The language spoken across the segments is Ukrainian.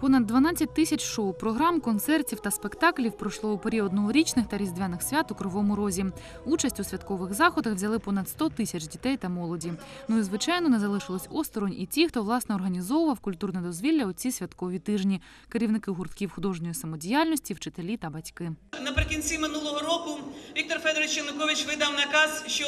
Понад 12 тисяч шоу, програм, концертів та спектаклів пройшло у період новорічних та різдвяних свят у Кривому Розі. Участь у святкових заходах взяли понад 100 тисяч дітей та молоді. Ну і звичайно не залишилось осторонь і ті, хто власне організовував культурне дозвілля у ці святкові тижні. Керівники гуртків художньої самодіяльності, вчителі та батьки. Наприкінці минулого року Віктор Федорович Янукович видав наказ, що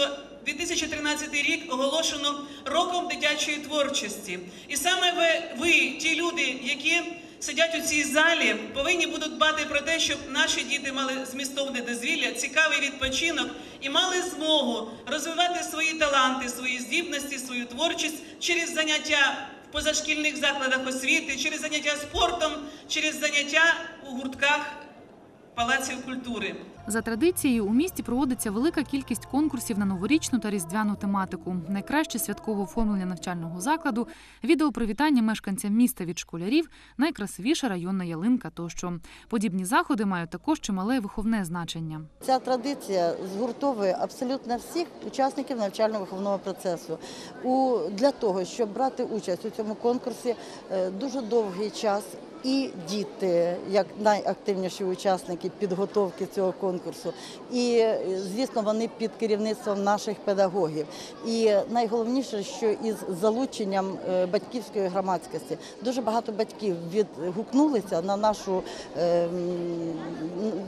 2013 рік оголошено роком дитячої творчості. І саме ви, ви, ті люди, які сидять у цій залі, повинні будуть дбати про те, щоб наші діти мали змістовне дозвілля, цікавий відпочинок і мали змогу розвивати свої таланти, свої здібності, свою творчість через заняття в позашкільних закладах освіти, через заняття спортом, через заняття у гуртках палаців культури. За традицією у місті проводиться велика кількість конкурсів на новорічну та різдвяну тематику. Найкраще святкове оформлення навчального закладу, відеопривітання мешканцям міста від школярів, найкрасивіша районна ялинка тощо. Подібні заходи мають також чимале виховне значення. Ця традиція згуртовує абсолютно всіх учасників навчально-виховного процесу. Для того, щоб брати участь у цьому конкурсі, е, дуже довгий час. І діти, як найактивніші учасники підготовки цього конкурсу, і е, звісно, вони під керівництвом наших педагогів. І найголовніше, що із залученням е, батьківської громадськості дуже багато батьків відгукнулися на нашу е,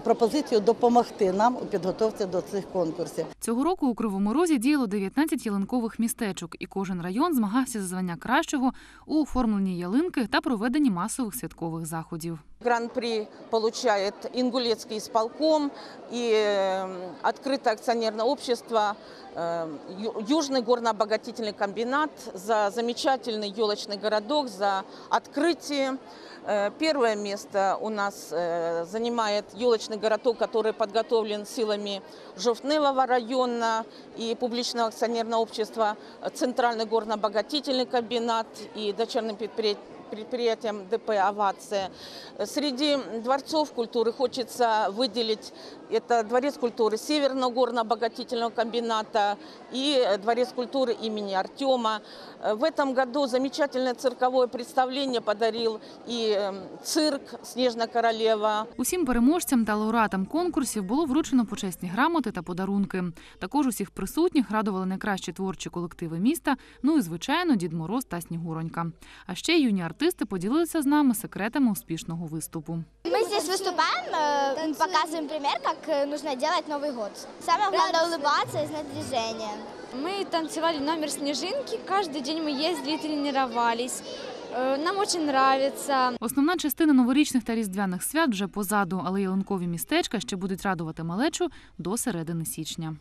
пропозицію допомогти нам у підготовці до цих конкурсів. Цього року у Кривому Розі діяло 19 ялинкових містечок, і кожен район змагався за звання кращого у оформленні ялинки та проведенні масових святкових заходів. Гран-при получает Ингулецкий исполком и э, открытое акционерное общество э, Ю- Южный горно-обогатительный комбинат за замечательный елочный городок, за открытие. Э, Первое место у нас э, занимает елочный городок, который подготовлен силами Жовтневого района и публичного акционерного общества Центральный горно-обогатительный комбинат и предприятием предприятием ДП «Овация». Среди дворцов культуры хочется выделить это Дворец культуры Северного горно-обогатительного комбината и Дворец культуры имени Артема. В этом году замечательное цирковое представление подарил и э, цирк «Снежная королева». Усім переможцям та лауреатам конкурсів було вручено почесні грамоти та подарунки. Також усіх присутніх радували найкращі творчі колективи міста. Ну і звичайно, Дід Мороз та Снігуронька. А ще юні артисти поділилися з нами секретами успішного виступу. Мы здесь выступаем, э, показываем пример, как э, нужно делать Новый год. Самое главное улыбаться и знать движение. Мы танцевали номер снежинки. Каждый день мы ездили, тренировались. Э, Нам очень нравится. Основна частина новорічних та різдвяних свят вже позаду, але ялинкові містечка ще будуть радувати малечу до середини січня.